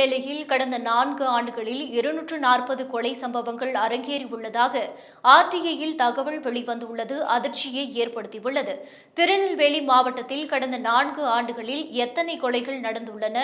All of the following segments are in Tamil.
திருநெல்வேலியில் கடந்த நான்கு ஆண்டுகளில் இருநூற்று நாற்பது கொலை சம்பவங்கள் அரங்கேறியுள்ளதாக ஆர்டிஐயில் தகவல் வெளிவந்துள்ளது அதிர்ச்சியை ஏற்படுத்தியுள்ளது. திருநெல்வேலி மாவட்டத்தில் கடந்த நான்கு ஆண்டுகளில் எத்தனை கொலைகள் நடந்துள்ளன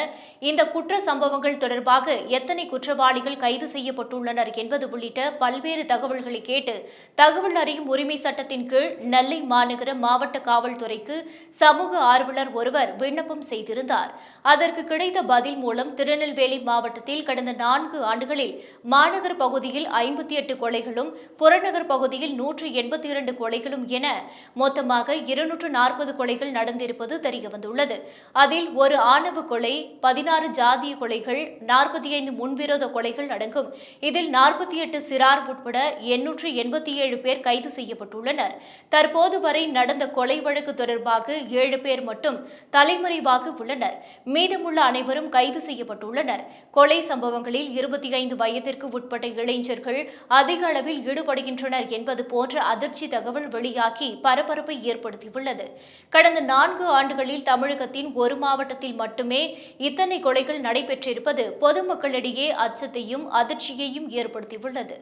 இந்த குற்ற சம்பவங்கள் தொடர்பாக எத்தனை குற்றவாளிகள் கைது செய்யப்பட்டுள்ளனர் என்பது உள்ளிட்ட பல்வேறு தகவல்களை கேட்டு தகவல் அறியும் உரிமை சட்டத்தின் கீழ் நெல்லை மாநகர மாவட்ட காவல்துறைக்கு சமூக ஆர்வலர் ஒருவர் விண்ணப்பம் செய்திருந்தார். அதற்கு கிடைத்த பதில் மூலம் திருநெல்வேலி மாவட்டத்தில் கடந்த நான்கு ஆண்டுகளில் மாநகர் பகுதியில் ஐம்பத்தி எட்டு கொலைகளும் புறநகர் பகுதியில் நூற்று எண்பத்தி இரண்டு கொலைகளும் என மொத்தமாக இருநூற்று நாற்பது கொலைகள் நடந்திருப்பது தெரியவந்துள்ளது. அதில் ஒரு ஆணவ கொலை பதினாறு ஜாதிய கொலைகள் நாற்பத்தி ஐந்து முன்விரோத கொலைகள் அடங்கும். இதில் நாற்பத்தி எட்டு சிறார் உட்பட எண்ணூற்று எண்பத்தி ஏழு பேர் கைது செய்யப்பட்டுள்ளனர். தற்போது வரை நடந்த கொலை வழக்கு தொடர்பாக ஏழு பேர் மட்டும் தலைமறைவாக உள்ளனர். மீதமுள்ள அனைவரும் கைது செய்யப்பட்டுள்ளனர். கொலை சம்பவங்களில் இருபத்தி ஐந்து வயதிற்கு உட்பட்ட இளைஞர்கள் அதிக அளவில் ஈடுபடுகின்றனர் என்பது போன்ற அதிர்ச்சி தகவல் வெளியாகி பரபரப்பை ஏற்படுத்தியுள்ளது. கடந்த நான்கு ஆண்டுகளில் தமிழகத்தின் ஒரு மாவட்டத்தில் மட்டுமே இத்தனை கொலைகள் நடைபெற்றிருப்பது பொதுமக்களிடையே அச்சத்தையும் அதிர்ச்சியையும் ஏற்படுத்தியுள்ளது.